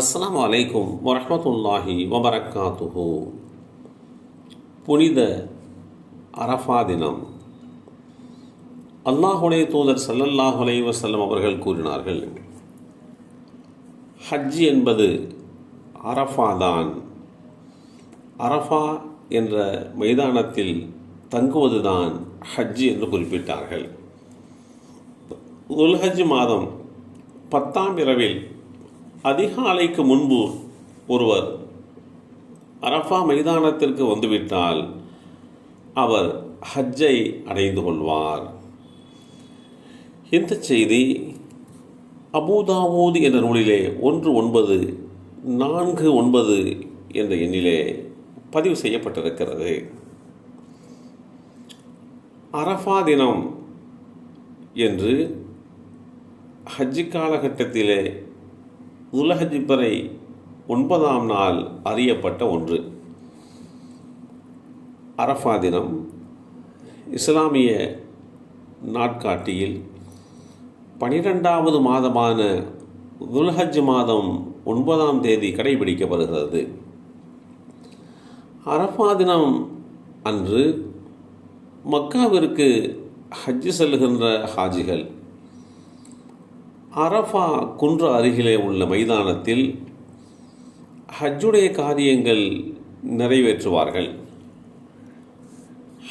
அஸ்லாம் வலைக்கும் வரமத்துல்லாஹி வபரக்காத்துஹு. புனித அரஃபா தினம். அல்லாஹுடைய தூதர் ஸல்லல்லாஹு அலைஹி அவர்கள் கூறினார்கள் ஹஜ் என்பது அரஃபா தான். அரஃபா என்ற மைதானத்தில் தங்குவதுதான் ஹஜ் என்று குறிப்பிட்டார்கள். உல்ஹஜ் மாதம் பத்தாம் இரவில் அதிகாலைக்கு முன்பு ஒருவர் அரஃபா மைதானத்திற்கு வந்துவிட்டால் அவர் ஹஜ்ஜை அடைந்து கொள்வார். இந்த செய்தி அபூதாவூது என்ற நூலிலே ஒன்று ஒன்பது நான்கு ஒன்பது என்ற எண்ணிலே பதிவு செய்யப்பட்டிருக்கிறது. அரஃபா தினம் என்று ஹஜ்ஜி காலகட்டத்திலே உலஹஜிப்பரை ஒன்பதாம் நாள் அறியப்பட்ட ஒன்று. அரஃபா தினம் இஸ்லாமிய நாட்காட்டியில் பனிரெண்டாவது மாதமான துல்ஹஜ் மாதம் ஒன்பதாம் தேதி கடைபிடிக்கப்படுகிறது. அரஃபா தினம் அன்று மக்காவிற்கு ஹஜ்ஜு செல்லுகின்ற ஹாஜிகள் அரஃபா குன்று அருகிலே உள்ள மைதானத்தில் ஹஜ்ஜுடைய காரியங்கள் நிறைவேற்றுவார்கள்.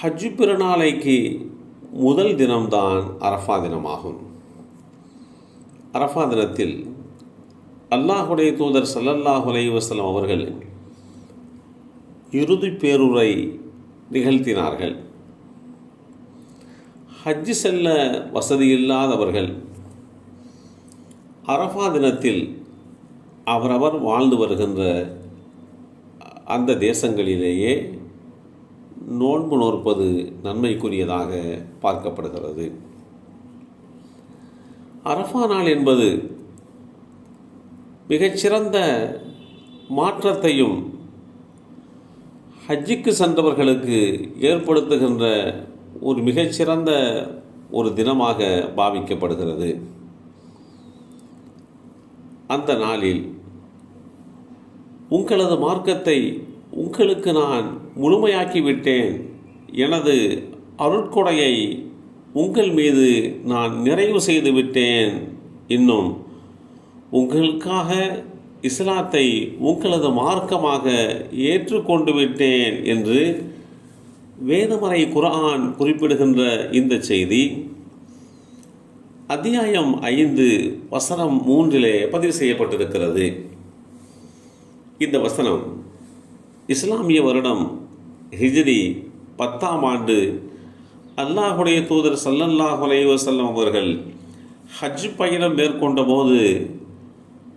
ஹஜ்ஜு பிறநாளைக்கு முதல் தினம்தான் அரஃபா தினமாகும். அரஃபா தினத்தில் அல்லாஹுடைய தூதர் சல்லல்லாஹு அலைவசலம் அவர்கள் இறுதி பேருரை நிகழ்த்தினார்கள். ஹஜ்ஜு செல்ல வசதி இல்லாதவர்கள் அரஃபா தினத்தில் அவரவர் வாழ்ந்து வருகின்ற அந்த தேசங்களிலேயே நோன்பு நோற்பது நன்மைக்குரியதாக பார்க்கப்படுகிறது. அரஃபா நாள் என்பது மிகச்சிறந்த மாற்றத்தையும் ஹஜ்ஜிக்கு சென்றவர்களுக்கு ஏற்படுத்துகின்ற ஒரு மிகச்சிறந்த ஒரு தினமாக பாவிக்கப்படுகிறது. அந்த நாளில் உங்களது மார்க்கத்தை உங்களுக்கு நான் முழுமையாக்கிவிட்டேன். எனது அருட்கொடையை உங்கள் மீது நான் நிறைவு செய்து விட்டேன் இன்னும். உங்களுக்காக இஸ்லாத்தை உங்களது மார்க்கமாக ஏற்றுக்கொண்டு விட்டேன் என்று வேதமறை குரான் குறிப்பிடுகின்ற இந்த செய்தி. அத்தியாயம் ஐந்து வசனம் மூன்றிலே பதிவு செய்யப்பட்டிருக்கிறது. இந்த வசனம் இஸ்லாமிய வருடம் ஹிஜ்ரி பத்தாம் ஆண்டு அல்லாஹுடைய தூதர் சல்லல்லாஹ் அலைவசல்லம் அவர்கள் ஹஜ் பயணம் மேற்கொண்ட போது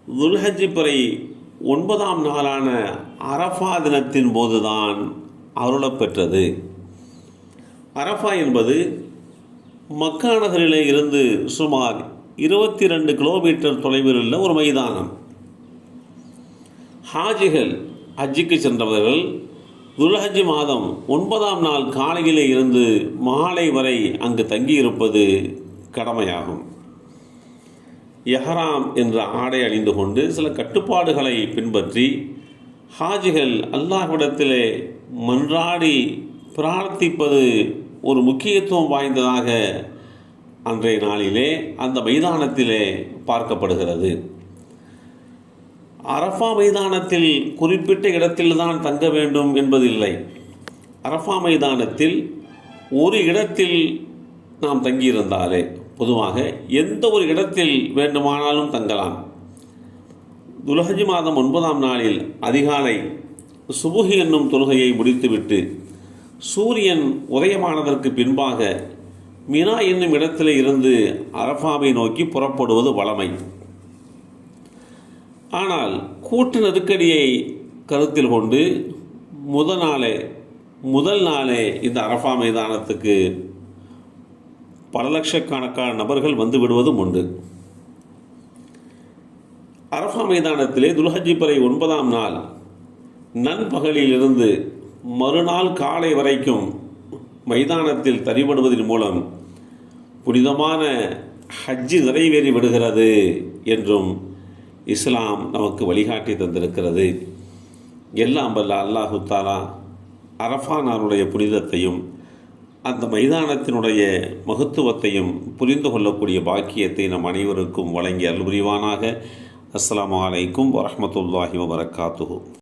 துல்ஹஜ் பிறை ஒன்பதாம் நாளான அரஃபா தினத்தின் போதுதான் அருளப்பெற்றது அரஃபா என்பது மக்கா நகரிலே இருந்து சுமார் இருபத்தி ரெண்டு கிலோமீட்டர் தொலைவில் உள்ள ஒரு மைதானம். ஹாஜிகள் ஹஜ்ஜிக்கு சென்றவர்கள் துல்ஹஜ் மாதம் ஒன்பதாம் நாள் காலையிலே இருந்து மாலை வரை அங்கு தங்கியிருப்பது கடமையாகும். எஹராம் என்ற ஆடை அணிந்து கொண்டு சில கட்டுப்பாடுகளை பின்பற்றி ஹாஜிகள் அல்லாஹ்விடத்திலே மன்றாடி பிரார்த்திப்பது ஒரு முக்கியத்துவம் வாய்ந்ததாக அன்றைய நாளிலே அந்த மைதானத்திலே பார்க்கப்படுகிறது. அரஃபா மைதானத்தில் குறிப்பிட்ட இடத்தில்தான் தங்க வேண்டும் என்பதில்லை. அரஃபா மைதானத்தில் ஒரு இடத்தில் நாம் தங்கியிருந்தாலே பொதுவாக எந்த ஒரு இடத்தில் வேண்டுமானாலும் தங்கலாம். துலஹஜி மாதம் ஒன்பதாம் நாளில் அதிகாலை சுபுகி என்னும் தொழுகையை முடித்துவிட்டு சூரியன் உதயமானதற்கு பின்பாக மினா என்னும் இடத்தில் இருந்து அரஃபாவை நோக்கி புறப்படுவது வளமை ஆனால் கூட்டு நெருக்கடியை கருத்தில் கொண்டு முதல் நாளே முதல் நாளே இந்த அரஃபா மைதானத்துக்கு பல லட்சக்கணக்கான நபர்கள் வந்து விடுவதும் உண்டு. அரஃபா மைதானத்திலே துல்ஹஜி பறை ஒன்பதாம் நாள் நண்பகலிலிருந்து மறுநாள் காலை வரைக்கும் மைதானத்தில் தரிபடுவதன் மூலம் புனிதமான ஹஜ்ஜு நிறைவேறி விடுகிறது என்றும் இஸ்லாம் நமக்கு வழிகாட்டி தந்திருக்கிறது. எல்லாம் வல்ல அல்லாஹு தாலா அரஃபா நாளுடைய புனிதத்தையும் அந்த மைதானத்தினுடைய மகத்துவத்தையும் புரிந்து கொள்ளக்கூடிய பாக்கியத்தை நம் அனைவருக்கும் வழங்கி அல்புரிவானாக அஸ்லாம் வலைக்கும் வரமத்துல்லாஹி வரஹ்மத்துல்லாஹி